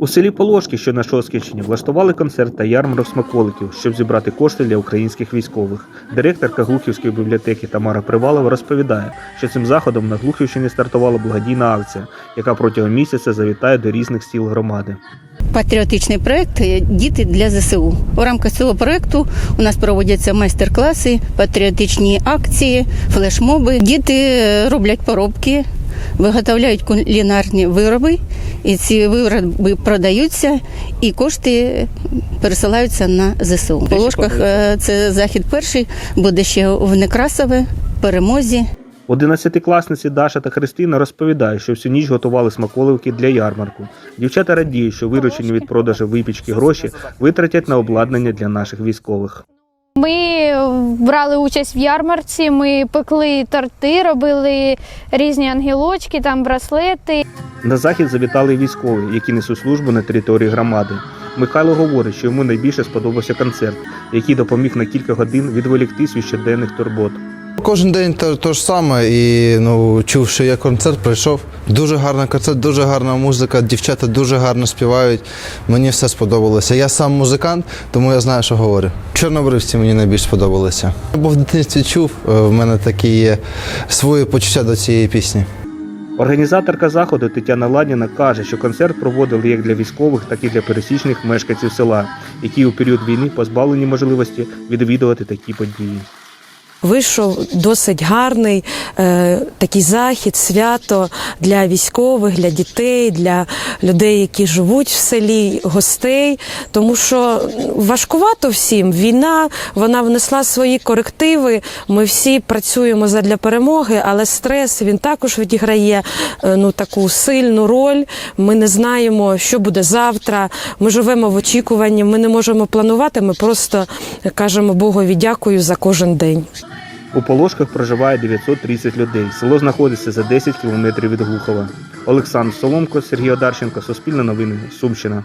У селі Положки, що на Шоскінщині, влаштували концерт та ярмарок смаколиків, щоб зібрати кошти для українських військових. Директорка Глухівської бібліотеки Тамара Привалова розповідає, що цим заходом на Глухівщині стартувала благодійна акція, яка протягом місяця завітає до різних сіл громади. Патріотичний проект Діти для ЗСУ. У рамках цього проекту у нас проводяться майстер-класи, патріотичні акції, флешмоби. Діти е, роблять поробки, виготовляють кулінарні вироби, і ці вироби продаються, і кошти пересилаються на ЗСУ. В Положках е, це захід перший, буде ще в Некрасове, перемозі. Одинадцятикласниці Даша та Христина розповідають, що всю ніч готували смаколики для ярмарку. Дівчата радіють, що виручені від продажу випічки гроші витратять на обладнання для наших військових. Ми брали участь в ярмарці, ми пекли торти, робили різні ангелочки, там браслети. На захід завітали військові, які несуть службу на території громади. Михайло говорить, що йому найбільше сподобався концерт, який допоміг на кілька годин відволіктись від щоденних турбот. Кожен день те, те ж саме, і ну, чув, що є концерт, прийшов. Дуже гарний концерт, дуже гарна музика, дівчата дуже гарно співають. Мені все сподобалося. Я сам музикант, тому я знаю, що говорю. Чорнобривці мені найбільш сподобалися. Бо в дитинстві чув, е, в мене такі є свої почуття до цієї пісні. Організаторка заходу Тетяна Ладіна каже, що концерт проводили як для військових, так і для пересічних мешканців села, які у період війни позбавлені можливості відвідувати такі події. Вийшов досить гарний е, такий захід, свято для військових, для дітей, для людей, які живуть в селі, гостей. Тому що важкувато всім. Війна вона внесла свої корективи. Ми всі працюємо задля перемоги, але стрес він також відіграє е, ну таку сильну роль. Ми не знаємо, що буде завтра. Ми живемо в очікуванні. Ми не можемо планувати. Ми просто кажемо Богові дякую за кожен день. У Положках проживає 930 людей. Село знаходиться за 10 кілометрів від Глухова. Олександр Соломко, Сергій Одарченко, Суспільне новини, Сумщина.